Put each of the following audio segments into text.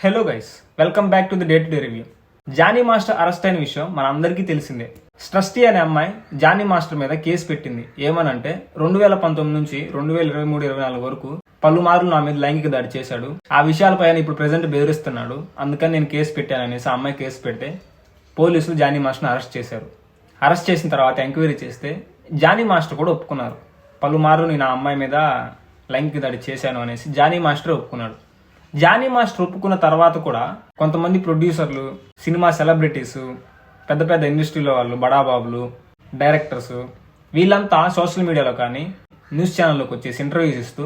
Hello guys welcome back to the day to day review Jani master arrest అయిన విషయం మన అందరికీ తెలిసిందే. స్ట్రస్టీ అనే అమ్మాయి జానీ మాస్టర్ మీద కేసు పెట్టింది. ఏమనంటే రెండు వేల పంతొమ్మిది నుంచి రెండు వేల ఇరవై మూడు ఇరవై నాలుగు వరకు పలుమార్లు నా మీద లైంగిక దాడి చేశాడు. ఆ విషయాలపైన ఇప్పుడు ప్రెసెంట్ బెదిరిస్తున్నాడు. అందుకని నేను కేసు పెట్టాననేసి ఆ అమ్మాయి కేసు పెడితే పోలీసులు జానీ మాస్టర్ని అరెస్ట్ చేశారు. అరెస్ట్ చేసిన తర్వాత ఎంక్వైరీ చేస్తే జానీ మాస్టర్ కూడా ఒప్పుకున్నారు. పలుమార్లు నేను ఆ అమ్మాయి మీద లైంగిక దాడి చేశాను అనేసి జానీ మాస్టర్ ఒప్పుకున్నాడు. జానీ మాస్టర్ ఒప్పుకున్న తర్వాత కూడా కొంతమంది ప్రొడ్యూసర్లు సినిమా సెలబ్రిటీస్ పెద్ద పెద్ద ఇండస్ట్రీలో వాళ్ళు బడాబాబులు డైరెక్టర్స్ వీళ్ళంతా సోషల్ మీడియాలో కానీ న్యూస్ ఛానల్లోకి వచ్చేసి ఇంటర్వ్యూస్ ఇస్తూ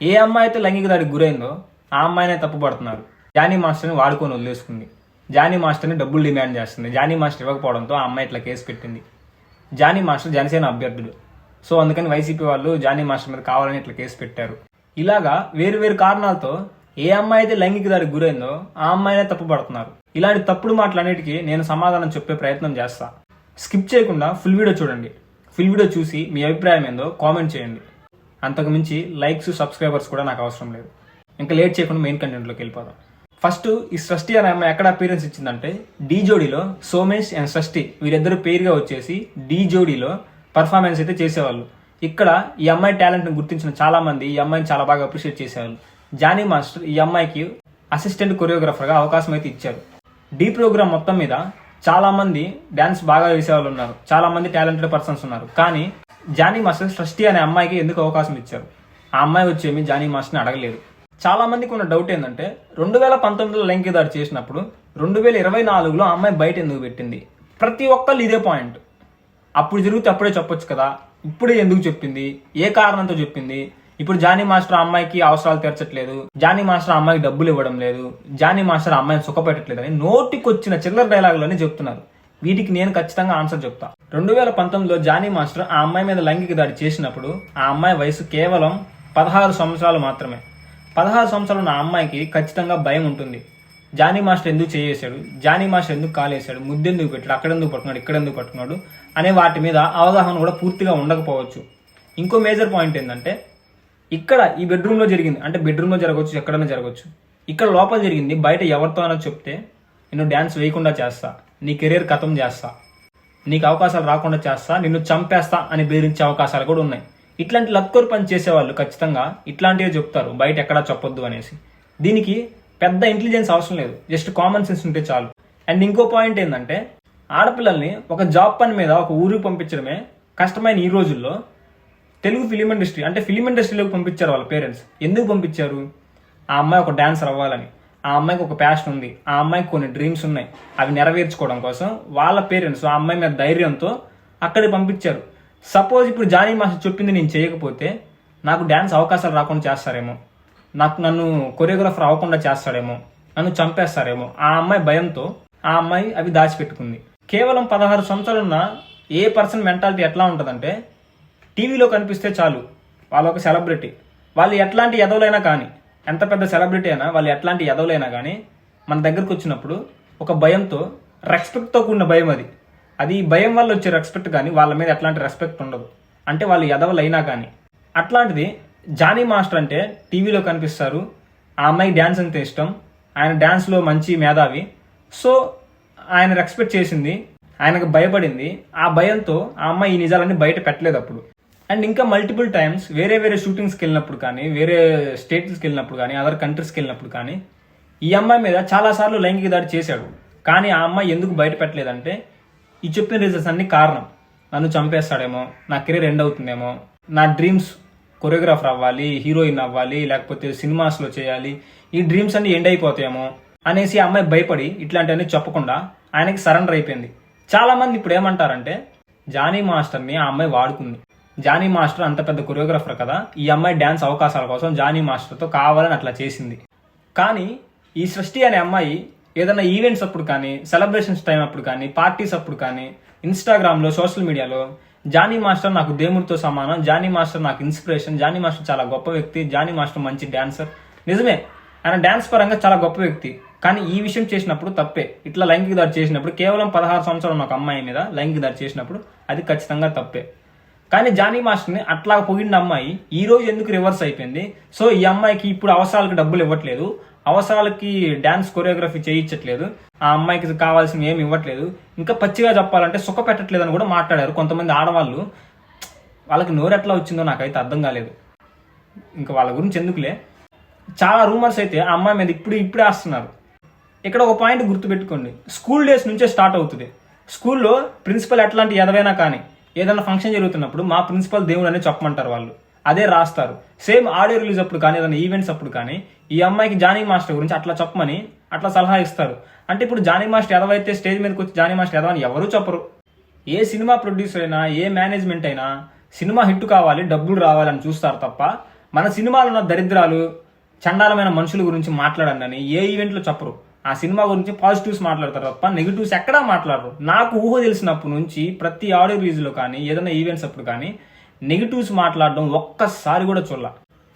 ఏ అమ్మాయి అయితే లైంగిక దాడికి గురైందో ఆ అమ్మాయినే తప్పుపడుతున్నారు. జానీ మాస్టర్ని వాడుకొని వదిలేసుకుంది. జానీ మాస్టర్ని డబ్బులు డిమాండ్ చేస్తుంది. జానీ మాస్టర్ ఇవ్వకపోవడంతో ఆ అమ్మాయి ఇట్లా కేసు పెట్టింది. జానీ మాస్టర్ జనసేన అభ్యర్థుడు. సో అందుకని వైసీపీ వాళ్ళు జానీ మాస్టర్ మీద కావాలని ఇట్లా కేసు పెట్టారు. ఇలాగా వేరు వేరు కారణాలతో ఏ అమ్మాయి అయితే లైంగిక దాడికి గురైందో ఆ అమ్మాయినే తప్పుపడుతున్నారు ఇలాంటి తప్పుడు మాటలన్నిటికీ నేను సమాధానం చెప్పే ప్రయత్నం చేస్తా. స్కిప్ చేయకుండా ఫుల్ వీడియో చూడండి. ఫుల్ వీడియో చూసి మీ అభిప్రాయం ఏందో కామెంట్ చేయండి. అంతకు మించి లైక్స్ సబ్స్క్రైబర్స్ కూడా నాకు అవసరం లేదు. ఇంకా లేట్ చేయకుండా మెయిన్ కంటెంట్లోకి వెళ్ళిపోదాం. ఫస్ట్ ఈ సృష్టి అనే అమ్మాయి ఎక్కడ అపీరెన్స్ ఇచ్చిందంటే డీ జోడీలో సోమేష్ అండ్ సృష్టి వీరిద్దరు పేరుగా వచ్చేసి డీ జోడీలో పర్ఫార్మెన్స్ అయితే చేసేవాళ్ళు. ఇక్కడ ఈ అమ్మాయి టాలెంట్ని గుర్తించిన చాలా మంది ఈ అమ్మాయిని చాలా బాగా అప్రిషియేట్ చేసేవాళ్ళు. జానీ మాస్టర్ ఈ అమ్మాయికి అసిస్టెంట్ కొరియోగ్రాఫర్గా అవకాశం అయితే ఇచ్చారు డీ ప్రోగ్రామ్ మొత్తం మీద చాలా మంది డాన్స్ బాగా వేసేవాళ్ళు ఉన్నారు. చాలా మంది టాలెంటెడ్ పర్సన్స్ ఉన్నారు. కానీ జానీ మాస్టర్ సృష్టి అనే అమ్మాయికి ఎందుకు అవకాశం ఇచ్చారు? ఆ అమ్మాయి వచ్చేమి జానీ మాస్టర్ని అడగలేదు. చాలా మందికి ఉన్న డౌట్ ఏంటంటే రెండు వేల పంతొమ్మిదిలో లైంగిక దాడి చేసినప్పుడు రెండు వేల ఇరవై నాలుగులో ఆ అమ్మాయి బయట ఎందుకు పెట్టింది? ప్రతి ఒక్కళ్ళు ఇదే పాయింట్ అప్పుడు జరిగితే అప్పుడే చెప్పొచ్చు కదా. ఇప్పుడే ఎందుకు చెప్పింది? ఏ కారణంతో చెప్పింది? ఇప్పుడు జానీ మాస్టర్ ఆ అమ్మాయికి అవసరాలు తీర్చట్లేదు. జానీ మాస్టర్ అమ్మాయికి డబ్బులు ఇవ్వడం లేదు. జానీ మాస్టర్ అమ్మాయిని సుఖపెట్టట్లేదు అని నోటికి వచ్చిన చిల్లర డైలాగులని చెప్తున్నారు. వీటికి నేను ఖచ్చితంగా ఆన్సర్ చెప్తా. రెండు వేల పంతొమ్మిదిలో జానీ మాస్టర్ ఆ అమ్మాయి మీద లైంగిక దాడి చేసినప్పుడు ఆ అమ్మాయి వయసు కేవలం పదహారు సంవత్సరాలు మాత్రమే. పదహారు సంవత్సరాలు ఉన్న అమ్మాయికి ఖచ్చితంగా భయం ఉంటుంది. జానీ మాస్టర్ ఎందుకు చేసేసాడు జానీ మాస్టర్ ఎందుకు కాలేశాడు? ముద్దెందుకు పెట్టాడు? అక్కడ ఎందుకు పట్టుకున్నాడు ఇక్కడ ఎందుకు పట్టుకున్నాడు అనే వాటి మీద అవగాహన కూడా పూర్తిగా ఉండకపోవచ్చు. ఇంకో మేజర్ పాయింట్ ఏంటంటే ఇక్కడ ఈ బెడ్రూమ్లో జరిగింది. అంటే బెడ్రూమ్లో జరగవచ్చు ఎక్కడైనా జరగవచ్చు. ఇక్కడ లోపల జరిగింది. బయట ఎవరితో అయినా చెప్తే నేను డ్యాన్స్ వేయకుండా చేస్తా. నీ కెరీర్ ఖతం చేస్తా. నీకు అవకాశాలు రాకుండా చేస్తా. నిన్ను చంపేస్తా అని బెదిరించే అవకాశాలు కూడా ఉన్నాయి. ఇట్లాంటి లక్కోరు పని చేసేవాళ్ళు ఖచ్చితంగా ఇట్లాంటివే చెప్తారు. బయట ఎక్కడా చెప్పొద్దు అనేసి. దీనికి పెద్ద ఇంటెలిజెన్స్ అవసరం లేదు. జస్ట్ కామన్ సెన్స్ ఉంటే చాలు. అండ్ ఇంకో పాయింట్ ఏంటంటే ఆడపిల్లల్ని ఒక జాబ్ పని మీద ఒక ఊరికి పంపించడమే కష్టమైన ఈ రోజుల్లో తెలుగు ఫిలిం ఇండస్ట్రీ అంటే ఫిలిం ఇండస్ట్రీలోకి పంపించారు వాళ్ళ పేరెంట్స్ ఎందుకు పంపించారు? ఆ అమ్మాయి ఒక డాన్సర్ అవ్వాలని. ఆ అమ్మాయికి ఒక ప్యాషన్ ఉంది. ఆ అమ్మాయికి కొన్ని డ్రీమ్స్ ఉన్నాయి. అవి నెరవేర్చుకోవడం కోసం వాళ్ళ పేరెంట్స్ ఆ అమ్మాయి మీద ధైర్యంతో అక్కడికి పంపించారు. సపోజ్ ఇప్పుడు జానీ మాస్టర్ చెప్పింది నేను చేయకపోతే నాకు డ్యాన్స్ అవకాశాలు రాకుండా చేస్తారేమో. నాకు నన్ను కొరియోగ్రాఫర్ అవ్వకుండా చేస్తాడేమో. నన్ను చంపేస్తారేమో. ఆ అమ్మాయి భయంతో ఆ అమ్మాయి అవి దాచిపెట్టుకుంది. కేవలం పదహారు సంవత్సరాలున్న ఏ పర్సన్ మెంటాలిటీ ఎట్లా ఉంటుందంటే టీవీలో కనిపిస్తే చాలు. వాళ్ళు ఒక సెలబ్రిటీ. వాళ్ళు ఎట్లాంటి ఎదవలైనా కానీ ఎంత పెద్ద సెలబ్రిటీ అయినా వాళ్ళు ఎట్లాంటి ఎదవలైనా కానీ మన దగ్గరకు వచ్చినప్పుడు ఒక భయంతో రెస్పెక్ట్తో కూడిన భయం అది. అది భయం వల్ల వచ్చే రెస్పెక్ట్ కానీ వాళ్ళ మీద ఎట్లాంటి రెస్పెక్ట్ ఉండదు. అంటే వాళ్ళు ఎదవలైనా కానీ. అట్లాంటిది జానీ మాస్టర్ అంటే టీవీలో కనిపిస్తారు. ఆ అమ్మాయి డ్యాన్స్ అంటే ఇష్టం. ఆయన డ్యాన్స్లో మంచి మేధావి. సో ఆయన రెస్పెక్ట్ చేసింది. ఆయనకు భయపడింది. ఆ భయంతో ఆ అమ్మాయి ఈ నిజాలన్నీ బయట పెట్టలేదు అప్పుడు. అండ్ ఇంకా మల్టిపుల్ టైమ్స్ వేరే వేరే షూటింగ్స్కి వెళ్ళినప్పుడు కానీ వేరే స్టేట్స్కి వెళ్ళినప్పుడు కానీ అదర్ కంట్రీస్కి వెళ్ళినప్పుడు కానీ ఈ అమ్మాయి మీద చాలాసార్లు లైంగిక దాడి చేశాడు. కానీ ఆ అమ్మాయి ఎందుకు బయట పెట్టలేదంటే ఈ చెప్పిన రీజన్స్ అన్ని కారణం. నన్ను చంపేస్తాడేమో నా కెరీర్ ఎండ్ అవుతుందేమో నా డ్రీమ్స్ కొరియోగ్రాఫర్ అవ్వాలి హీరోయిన్ అవ్వాలి లేకపోతే సినిమాస్లో చేయాలి ఈ డ్రీమ్స్ అన్ని ఎండ్ అయిపోతాయేమో అనేసి ఆ అమ్మాయి భయపడి ఇట్లాంటివన్నీ చెప్పకుండా ఆయనకి సరెండర్ అయిపోయింది. చాలామంది ఇప్పుడు ఏమంటారంటే జానీ మాస్టర్ని ఆ అమ్మాయి వాడుకుంది. జానీ మాస్టర్ అంత పెద్ద కొరియోగ్రాఫర్ కదా ఈ అమ్మాయి డ్యాన్స్ అవకాశాల కోసం జానీ మాస్టర్తో కావాలని అట్లా చేసింది. కానీ ఈ సృష్టి అనే అమ్మాయి ఏదైనా ఈవెంట్స్ అప్పుడు కానీ సెలబ్రేషన్స్ టైం అప్పుడు కానీ పార్టీస్ అప్పుడు కానీ ఇన్స్టాగ్రామ్లో సోషల్ మీడియాలో జానీ మాస్టర్ నాకు దేవుడితో సమానం జానీ మాస్టర్ నాకు ఇన్స్పిరేషన్ జానీ మాస్టర్ చాలా గొప్ప వ్యక్తి జానీ మాస్టర్ మంచి డాన్సర్. నిజమే ఆయన డాన్స్ పరంగా చాలా గొప్ప వ్యక్తి. కానీ ఈ విషయం చేసినప్పుడు తప్పే. ఇట్లా లైంగిక దాడి చేసినప్పుడు కేవలం పదహారు సంవత్సరాలు ఒక అమ్మాయి మీద లైంగిక దాడి చేసినప్పుడు అది ఖచ్చితంగా తప్పే. కానీ జానీ మాస్టర్ని అట్లా పొగిడిన అమ్మాయి. ఈ రోజు ఎందుకు రివర్స్ అయిపోయింది? సో ఈ అమ్మాయికి ఇప్పుడు అవసరాలకు డబ్బులు ఇవ్వట్లేదు. అవసరాలకి డ్యాన్స్ కొరియోగ్రఫీ చేయించట్లేదు. ఆ అమ్మాయికి కావాల్సిన ఏమి ఇవ్వట్లేదు. ఇంకా పచ్చిగా చెప్పాలంటే సుఖ పెట్టట్లేదు అని కూడా మాట్లాడారు కొంతమంది ఆడవాళ్ళు. వాళ్ళకి నోరు ఎట్లా వచ్చిందో నాకైతే అర్థం కాలేదు. ఇంకా వాళ్ళ గురించి ఎందుకులే? చాలా రూమర్స్ అయితే ఆ అమ్మాయి మీద ఇప్పుడు ఇప్పుడే వస్తున్నారు ఇక్కడ ఒక పాయింట్ గుర్తుపెట్టుకోండి. స్కూల్ డేస్ నుంచే స్టార్ట్ అవుతుంది. స్కూల్లో ప్రిన్సిపల్ ఎట్లాంటి ఎదవైనా కానీ ఏదైనా ఫంక్షన్ జరుగుతున్నప్పుడు మా ప్రిన్సిపల్ దేవుడు అని చెప్పమంటారు వాళ్ళు. అదే రాస్తారు. సేమ్ ఆడియో రిలీజ్ అప్పుడు కానీ ఏదైనా ఈవెంట్స్ అప్పుడు కానీ ఈ అమ్మాయికి జానీ మాస్టర్ గురించి అట్లా చెప్పమని అట్లా సలహా ఇస్తారు. అంటే ఇప్పుడు జానీ మాస్టర్ ఎదవైతే స్టేజ్ మీదకి వచ్చి జానీ మాస్టర్ ఎదవని ఎవరూ చెప్పరు. ఏ సినిమా ప్రొడ్యూసర్ అయినా ఏ మేనేజ్మెంట్ అయినా సినిమా హిట్ కావాలి డబ్బులు రావాలని చూస్తారు తప్ప మన సినిమాలో ఉన్న దరిద్రాలు చండాలమైన మనుషుల గురించి మాట్లాడండి అని ఏ ఈవెంట్లో చెప్పరు. ఆ సినిమా గురించి పాజిటివ్స్ మాట్లాడతారు తప్ప నెగిటివ్స్ ఎక్కడా మాట్లాడరు. నాకు ఊహ తెలిసినప్పటి నుంచి ప్రతి ఆడియో రిలీజ్లో కానీ ఏదైనా ఈవెంట్స్ అప్పుడు కానీ నెగిటివ్స్ మాట్లాడడం ఒక్కసారి కూడా చూడాల.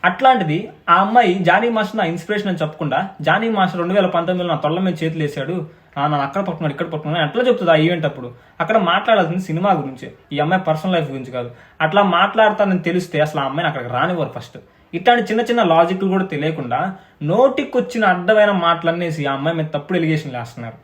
అట్లాంటిది ఆ అమ్మాయి జానీ మాస్టర్ నా ఇన్స్పిరేషన్ అని చెప్పకుండా జానీ మాస్టర్ రెండు వేల పంతొమ్మిదిలో నా తొల్ల మీద చేతులు వేసాడు నన్ను అక్కడ పట్టుకున్నాడు ఇక్కడ పట్టుకున్నాడు అట్లా చెప్తుంది ఆ ఈవెంట్ అప్పుడు. అక్కడ మాట్లాడాల్సింది సినిమా గురించి. ఈ అమ్మాయి పర్సనల్ లైఫ్ గురించి కాదు. అట్లా మాట్లాడతానని తెలిస్తే అసలు ఆ అమ్మాయిని అక్కడికి రానివ్వరు ఫస్ట్ ఇట్లాంటి చిన్న చిన్న లాజిక్లు కూడా తెలియకుండా నోటికి వచ్చిన అడ్డమైన మాటలన్నేసి ఆ అమ్మాయి మీద తప్పుడు ఎలిగేషన్లు వేస్తున్నారు.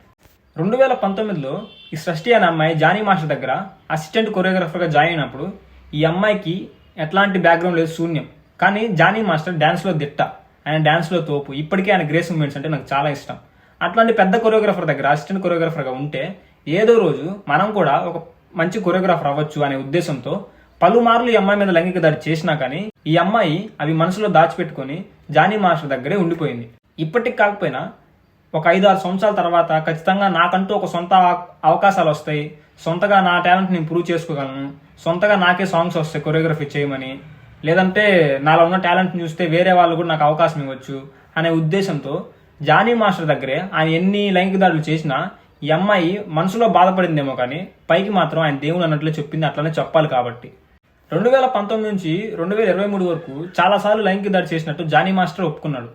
రెండు వేల పంతొమ్మిదిలో ఈ సృష్టి అనే అమ్మాయి జానీ మాస్టర్ దగ్గర అసిస్టెంట్ కొరియోగ్రాఫర్గా జాయిన్ అయినప్పుడు ఈ అమ్మాయికి ఎట్లాంటి బ్యాక్గ్రౌండ్ లేదు శూన్యం. కానీ జానీ మాస్టర్ డ్యాన్స్లో దిట్ట. ఆయన డ్యాన్స్లో తోపు. ఇప్పటికే ఆయన గ్రేస్ మూమెంట్స్ అంటే నాకు చాలా ఇష్టం. అట్లాంటి పెద్ద కొరియోగ్రాఫర్ దగ్గర అసిస్టెంట్ కొరియోగ్రాఫర్గా ఉంటే ఏదో రోజు మనం కూడా ఒక మంచి కొరియోగ్రాఫర్ అవ్వచ్చు అనే ఉద్దేశంతో పలుమార్లు ఈ అమ్మాయి మీద లైంగిక దాడి చేసినా కానీ ఈ అమ్మాయి అవి మనసులో దాచిపెట్టుకొని జానీ మాస్టర్ దగ్గరే ఉండిపోయింది. ఇప్పటికి కాకపోయినా ఒక ఐదు ఆరు సంవత్సరాల తర్వాత ఖచ్చితంగా నాకంటూ ఒక సొంత అవకాశాలు వస్తాయి. సొంతగా నా టాలెంట్ నేను ప్రూవ్ చేసుకోగలను. సొంతగా నాకే సాంగ్స్ వస్తాయి కొరియోగ్రఫీ చేయమని. లేదంటే నాలో ఉన్న టాలెంట్ చూస్తే వేరే వాళ్ళు కూడా నాకు అవకాశం ఇవ్వచ్చు అనే ఉద్దేశంతో జానీ మాస్టర్ దగ్గరే ఆయన ఎన్ని లైంగిక దాడులు చేసినా ఈ అమ్మాయి మనసులో బాధపడిందేమో కానీ పైకి మాత్రం ఆయన దేవుడు అన్నట్లు చెప్పింది అట్లనే చెప్పాలి కాబట్టి. రెండు వేల పంతొమ్మిది నుంచి రెండు వేల ఇరవై మూడు వరకు చాలాసార్లు లైంగిక దాడి చేసినట్టు జానీ మాస్టర్ ఒప్పుకున్నాడు.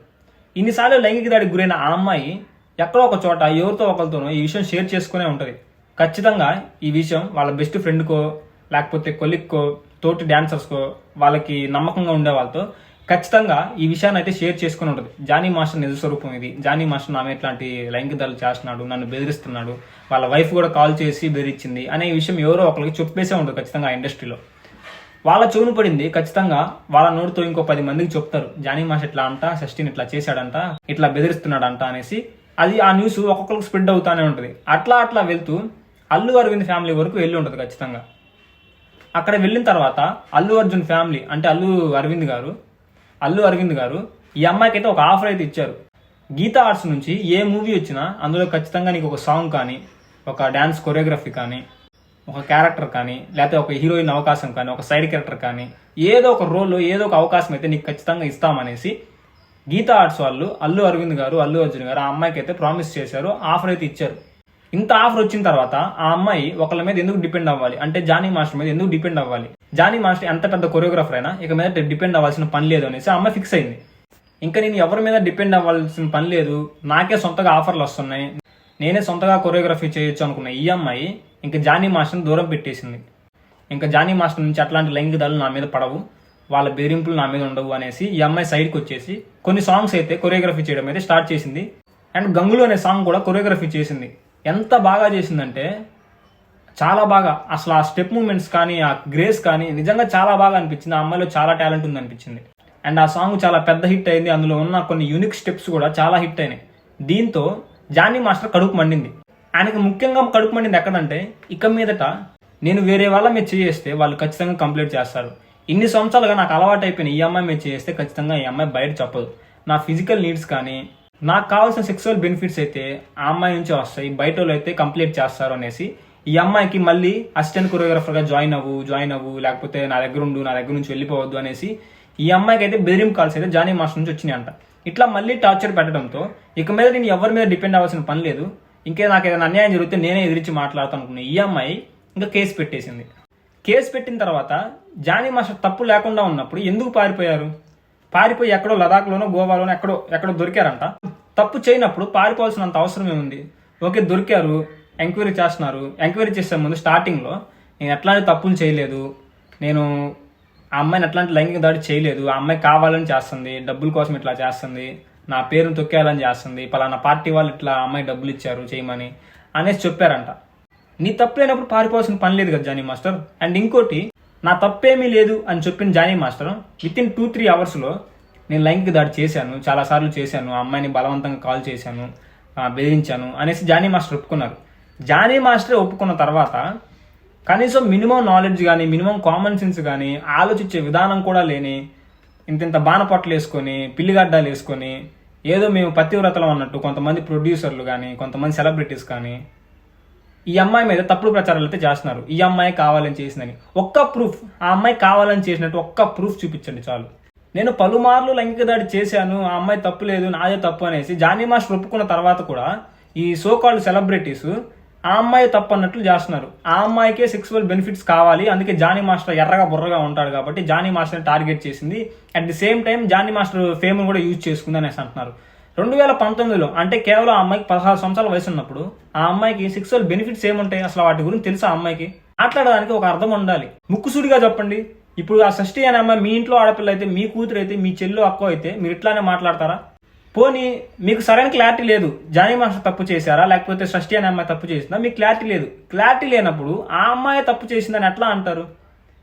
ఇన్నిసార్లు లైంగిక దాడికి గురైన ఆ అమ్మాయి ఎక్కడో ఒక చోట ఎవరితో ఒకరితోనో ఈ విషయం షేర్ చేసుకునే ఉంటుంది. ఖచ్చితంగా ఈ విషయం వాళ్ళ బెస్ట్ ఫ్రెండ్కో లేకపోతే కొలిక్కో తోటి డాన్సర్స్కో వాళ్ళకి నమ్మకంగా ఉండే వాళ్ళతో ఖచ్చితంగా ఈ విషయాన్ని అయితే షేర్ చేసుకుని ఉంటుంది. జానీ మాస్టర్ నిజ స్వరూపం ఇది. జానీ మాస్టర్ నామే ఇట్లాంటి లైంగిక దాడులు చేస్తున్నాడు నన్ను బెదిరిస్తున్నాడు వాళ్ళ వైఫ్ కూడా కాల్ చేసి బెదిరించింది అనే విషయం ఎవరో ఒకరికి చెప్పేసే ఉంటుంది ఖచ్చితంగా ఆ ఇండస్ట్రీలో. వాళ్ళ చెవును పడింది ఖచ్చితంగా వాళ్ళ నోటితో ఇంకో పది మందికి చెప్తారు. జానీ మాస్ ఇట్లా అంట షష్టిని ఇట్లా చేశాడంట ఇట్లా బెదిరిస్తున్నాడంట అనేసి. అది ఆ న్యూస్ ఒక్కొక్కరికి స్ప్రెడ్ అవుతానే ఉంటుంది. అట్లా అట్లా వెళ్తూ అల్లు అరవింద్ ఫ్యామిలీ వరకు వెళ్ళి ఉంటుంది ఖచ్చితంగా. అక్కడ వెళ్ళిన తర్వాత అల్లు అర్జున్ ఫ్యామిలీ అంటే అల్లు అరవింద్ గారు అల్లు అరవింద్ గారు ఈ అమ్మాయికి అయితే ఒక ఆఫర్ అయితే ఇచ్చారు. గీతా ఆర్ట్స్ నుంచి ఏ మూవీ వచ్చినా అందులో ఖచ్చితంగా నీకు ఒక సాంగ్ కానీ ఒక డ్యాన్స్ కొరియోగ్రఫీ కానీ ఒక క్యారెక్టర్ కానీ లేకపోతే ఒక హీరోయిన్ అవకాశం కానీ ఒక సైడ్ క్యారెక్టర్ కానీ ఏదో ఒక రోల్లో ఏదో ఒక అవకాశం అయితే నీకు ఖచ్చితంగా ఇస్తామనేసి గీతా ఆర్ట్స్ వాళ్ళు అల్లు అరవింద్ గారు అల్లు అర్జున్ గారు ఆ అమ్మాయికి అయితే ప్రామిస్ చేశారు ఆఫర్ అయితే ఇచ్చారు. ఇంత ఆఫర్ వచ్చిన తర్వాత ఆ అమ్మాయి ఒకళ్ళ మీద ఎందుకు డిపెండ్ అవ్వాలి? అంటే జానీ మాస్టర్ మీద ఎందుకు డిపెండ్ అవ్వాలి? జానీ మాస్టర్ ఎంత పెద్ద కొరియోగ్రాఫర్ అయినా ఇక మీద డిపెండ్ అవ్వాల్సిన పని లేదు అనేసి ఆ అమ్మాయి ఫిక్స్ అయింది. ఇంకా నేను ఎవరి మీద డిపెండ్ అవ్వాల్సిన పని లేదు. నాకే సొంతగా ఆఫర్లు వస్తున్నాయి. నేనే సొంతగా కొరియోగ్రఫీ చేయొచ్చు అనుకున్న ఈ అమ్మాయి ఇంకా జానీ మాస్టర్ని దూరం పెట్టేసింది. ఇంకా జానీ మాస్టర్ నుంచి అట్లాంటి లైంగిక దాడులు నా మీద పడవు. వాళ్ళ బెదిరింపులు నా మీద ఉండవు అనేసి ఈ అమ్మాయి సైడ్కి వచ్చేసి కొన్ని సాంగ్స్ అయితే కొరియోగ్రఫీ చేయడం అయితే స్టార్ట్ చేసింది. అండ్ గంగులు అనే సాంగ్ కూడా కొరియోగ్రఫీ చేసింది. ఎంత బాగా చేసిందంటే చాలా బాగా. అసలు ఆ స్టెప్ మూమెంట్స్ కానీ ఆ గ్రేస్ కానీ నిజంగా చాలా బాగా అనిపించింది. ఆ అమ్మాయిలో చాలా టాలెంట్ ఉంది అనిపించింది అండ్ ఆ సాంగ్ చాలా పెద్ద హిట్ అయింది. అందులో ఉన్న కొన్ని యూనిక్ స్టెప్స్ కూడా చాలా హిట్ అయినాయి. దీంతో జానీ మాస్టర్ కడుపు మండింది. ఆయనకి ముఖ్యంగా కడుపు మండింది ఎక్కడంటే ఇక మీదట నేను వేరే వాళ్ళ మీద చేస్తే వాళ్ళు ఖచ్చితంగా కంప్లీట్ చేస్తారు. ఇన్ని సంవత్సరాలుగా నాకు అలవాటు అయిపోయిన ఈ అమ్మాయి మీద చేస్తే ఖచ్చితంగా ఈ అమ్మాయి బయట చెప్పదు. నా ఫిజికల్ నీడ్స్ కానీ నాకు కావాల్సిన సెక్సువల్ బెనిఫిట్స్ అయితే ఆ అమ్మాయి నుంచి వస్తాయి బయట వాళ్ళు అయితే కంప్లీట్ చేస్తారు అనేసి ఈ అమ్మాయికి మళ్ళీ అసిస్టెంట్ కొరియోగ్రాఫర్గా జాయిన్ అవ్వు జాయిన్ అవ్వు లేకపోతే నా దగ్గర ఉండు నా దగ్గర నుంచి వెళ్ళిపోవద్దు అనేసి ఈ అమ్మాయికి అయితే బెదిరిం కాల్స్ అయితే జానీ మాస్టర్ నుంచి వచ్చినాయి అంట ఇట్లా మళ్ళీ టార్చర్ పెట్టడంతో ఇక మీద నేను ఎవరి మీద డిపెండ్ అవ్వాల్సిన పని లేదు. ఇంకే నాకు ఏదైనా అన్యాయం జరిగితే నేనే ఎదిరించి మాట్లాడతాను అనుకున్న ఈ అమ్మాయి ఇంకా కేసు పెట్టేసింది. కేసు పెట్టిన తర్వాత జానీ మాస్టర్ తప్పు లేకుండా ఉన్నప్పుడు ఎందుకు పారిపోయారు? పారిపోయి ఎక్కడో లదాఖ్లోనో గోవాలోనో ఎక్కడో ఎక్కడో దొరికారంట. తప్పు చేయనప్పుడు పారిపోవాల్సినంత అవసరం ఏముంది? ఓకే దొరికారు. ఎంక్వైరీ చేస్తున్నారు. ఎంక్వైరీ చేసే ముందు స్టార్టింగ్లో నేను ఎట్లాంటి తప్పులు చేయలేదు. నేను ఆ అమ్మాయిని ఎట్లాంటి లైంగిక దాడి చేయలేదు. ఆ అమ్మాయి కావాలని చేస్తుంది. డబ్బుల కోసం ఇట్లా చేస్తుంది. నా పేరును తొక్కేయాలని చేస్తుంది పలానా పార్టీ వాళ్ళు ఇట్లా అమ్మాయి డబ్బులు ఇచ్చారు చేయమని అనేసి చెప్పారంట. నీ తప్పు లేనప్పుడు పారిపోవాల్సిన పని లేదు కదా జానీ మాస్టర్. అండ్ ఇంకోటి నా తప్పేమీ లేదు అని చెప్పిన Jani master within two three అవర్స్లో నేను లైంగిక దాడి చేశాను చాలాసార్లు చేశాను ఆ అమ్మాయిని బలవంతంగా కాల్ చేశాను బెదిరించాను అనేసి జానీ మాస్టర్ ఒప్పుకున్నారు. జానీ మాస్టర్ ఒప్పుకున్న తర్వాత కనీసం మినిమం నాలెడ్జ్ కానీ మినిమం కామన్ సెన్స్ కానీ ఆలోచించే విధానం కూడా లేని ఇంత ఇంత బాణపట్లు వేసుకొని పిల్లిగడ్డాలు వేసుకొని ఏదో మేము పతివ్రతలం అన్నట్టు కొంతమంది ప్రొడ్యూసర్లు కానీ కొంతమంది సెలబ్రిటీస్ కానీ ఈ అమ్మాయి మీద తప్పుడు ప్రచారాలు అయితే చేస్తున్నారు. ఈ అమ్మాయి కావాలని చేసిందని. ఒక్క ప్రూఫ్ ఆ అమ్మాయి కావాలని చేసినట్టు ఒక్క ప్రూఫ్ చూపించండి చాలు. నేను పలుమార్లు లైంగిక దాడి చేశాను ఆ అమ్మాయి తప్పు లేదు నాదే తప్పు అనేసి జానీ మాస్టర్ ఒప్పుకున్న తర్వాత కూడా ఈ సోకాల్డ్ సెలబ్రిటీస్ ఆ అమ్మాయి తప్పన్నట్లు చేస్తున్నారు. ఆ అమ్మాయికే సెక్సువల్ బెనిఫిట్స్ కావాలి. అందుకే జానీ మాస్టర్ ఎర్రగా బుర్రగా ఉంటాడు కాబట్టి జానీ మాస్టర్ని టార్గెట్ చేసింది. At the same time Jani master fame కూడా యూజ్ చేసుకుంది అనేసి అంటున్నారు. రెండు వేల పంతొమ్మిదిలో అంటే కేవలం ఆ అమ్మాయికి పదహారు సంవత్సరాల వయసు ఉన్నప్పుడు ఆ అమ్మాయికి సెక్సువల్ బెనిఫిట్స్ ఏముంటాయి? అసలు వాటి గురించి తెలుసా ఆ అమ్మాయికి? మాట్లాడడానికి ఒక అర్థం ఉండాలి. ముక్కుసూడిగా చెప్పండి. ఇప్పుడు ఆ షష్ఠి అనే అమ్మాయి మీ ఇంట్లో ఆడపిల్ల అయితే మీ కూతురు అయితే మీ చెల్లు అక్కో అయితే మీరు ఇట్లానే మాట్లాడతారా? పోనీ మీకు సరైన క్లారిటీ లేదు. జానీ మాస్టర్ తప్పు చేశారా? లేకపోతే షష్ఠి అనే అమ్మాయి తప్పు చేసిందా? మీకు క్లారిటీ లేదు. క్లారిటీ లేనప్పుడు ఆ అమ్మాయి తప్పు చేసిందని ఎట్లా అంటారు?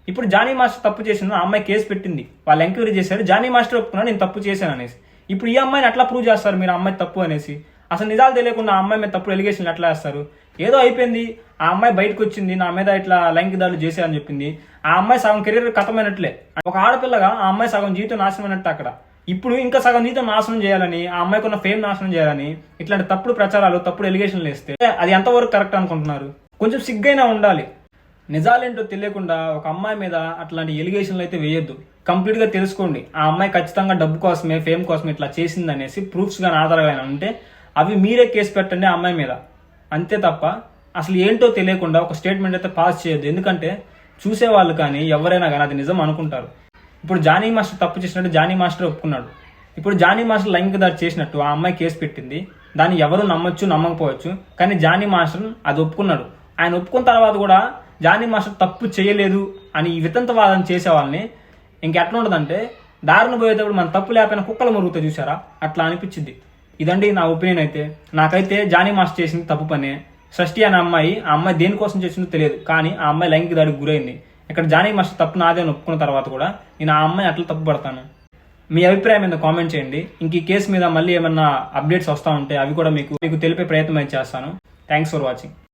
ఇప్పుడు జానీ మాస్టర్ తప్పు చేసింది ఆ అమ్మాయి కేసు పెట్టింది. వాళ్ళు ఎంక్వైరీ చేశారు. జానీ మాస్టర్ ఒప్పుకున్నా నేను తప్పు చేశాను అనేసి. ఇప్పుడు ఈ అమ్మాయిని ఎట్లా ప్రూవ్ చేస్తారు మీరు అమ్మాయి తప్పు అనేసి? అసలు నిజాలు తెలియకుండా ఆ అమ్మాయి మీద తప్పుడు ఎలిగేషన్ ఎట్లా వేస్తారు? ఏదో అయిపోయింది. ఆ అమ్మాయి బయటకు వచ్చింది. నా మీద ఇట్లా లైంగిక దాడులు చేశారని చెప్పింది. ఆ అమ్మాయి సగం కెరీర్ కథమైనట్లే. ఒక ఆడపిల్లగా ఆ అమ్మాయి సగం జీవితం నాశనం అయినట్టు అక్కడ. ఇప్పుడు ఇంకా సగం నీతో నాశనం చేయాలని ఆ అమ్మాయికి ఉన్న ఫేమ్ నాశనం చేయాలని ఇట్లాంటి తప్పుడు ప్రచారాలు తప్పుడు ఎలిగేషన్లు వేస్తే అది ఎంతవరకు కరెక్ట్ అనుకుంటున్నారు? కొంచెం సిగ్గైనా ఉండాలి. నిజాలేంటో తెలియకుండా ఒక అమ్మాయి మీద అట్లాంటి ఎలిగేషన్లు అయితే వేయొద్దు. కంప్లీట్గా తెలుసుకోండి. ఆ అమ్మాయి ఖచ్చితంగా డబ్బు కోసమే ఫేమ్ కోసమే ఇట్లా చేసింది అనేసి ప్రూఫ్స్ గానీ ఆధారాలు ఉంటే అవి మీరే కేసు పెట్టండి ఆ అమ్మాయి మీద. అంతే తప్ప అసలు ఏంటో తెలియకుండా ఒక స్టేట్మెంట్ అయితే పాస్ చేయొద్దు. ఎందుకంటే చూసేవాళ్ళు కానీ ఎవరైనా కానీ అది నిజం అనుకుంటారు. ఇప్పుడు జానీ మాస్టర్ తప్పు చేసినట్టు జానీ మాస్టర్ ఒప్పుకున్నాడు. ఇప్పుడు జానీ మాస్టర్ లైంగిక దాడి చేసినట్టు ఆ అమ్మాయి కేసు పెట్టింది. దాన్ని ఎవరు నమ్మొచ్చు నమ్మకపోవచ్చు కానీ జానీ మాస్టర్ అది ఒప్పుకున్నాడు. ఆయన ఒప్పుకున్న తర్వాత కూడా జానీ మాస్టర్ తప్పు చేయలేదు అని ఈ వితంతవాదం చేసే వాళ్ళని ఇంకెట్లా ఉండదంటే దారిన పోయేటప్పుడు మన తప్పు లేకపోయినా కుక్కలు మురుగుతా చూసారా అట్లా అనిపించింది. ఇదండి నా ఒపీనియన్ అయితే. నాకైతే జానీ మాస్టర్ చేసింది తప్పు పనే. షష్టి అనే అమ్మాయి ఆ అమ్మాయి దేనికోసం చేసిందో తెలియదు కానీ ఆ అమ్మాయి లైంగిక దాడికి గురైంది. ఇక్కడ జానీ మాస్టర్ తప్పు నాదే ఒప్పుకున్న తర్వాత కూడా నేను ఆ అమ్మాయి అట్లా తప్పు పడతాను. మీ అభిప్రాయం మీద కామెంట్ చేయండి. ఇంక ఈ కేసు మీద మళ్ళీ ఏమన్నా అప్డేట్స్ వస్తూ ఉంటే అవి కూడా మీకు మీకు తెలిపే ప్రయత్నం అయితే చేస్తాను. Thanks for watching